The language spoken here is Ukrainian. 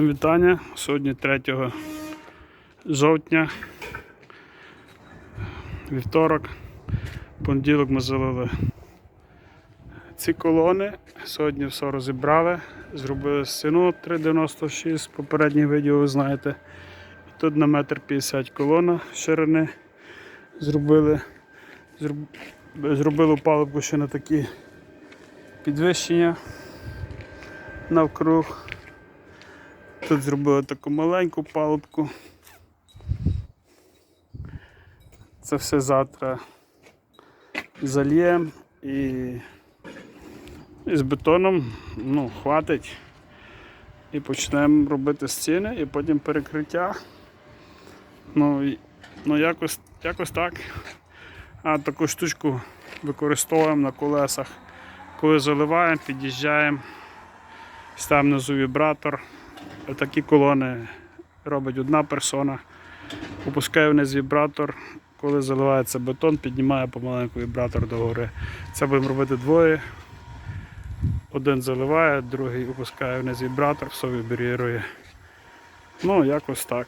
Вітання. Сьогодні 3 жовтня, вівторок, понеділок ми залили ці колони. Сьогодні все розібрали, зробили стіну 3,96, попереднє відео ви знаєте. І тут на метр 50 колона ширини зробили. Зроб- Зробили палубку ще на такі підвищення навкруг. Тут зробили таку маленьку палубку. Це все завтра зальємо і, і з бетоном ну, хватить. І почнемо робити стіни і потім перекриття. Ну, ну якось, якось так. А таку штучку використовуємо на колесах. Коли заливаємо, під'їжджаємо, ставимо внизу вібратор. Такі колони робить одна персона. Опускає вниз вібратор. Коли заливається бетон, піднімає помаленьку вібратор догори. Це будемо робити двоє. Один заливає, другий опускає вниз вібратор, все вібрірує. Ну, якось так.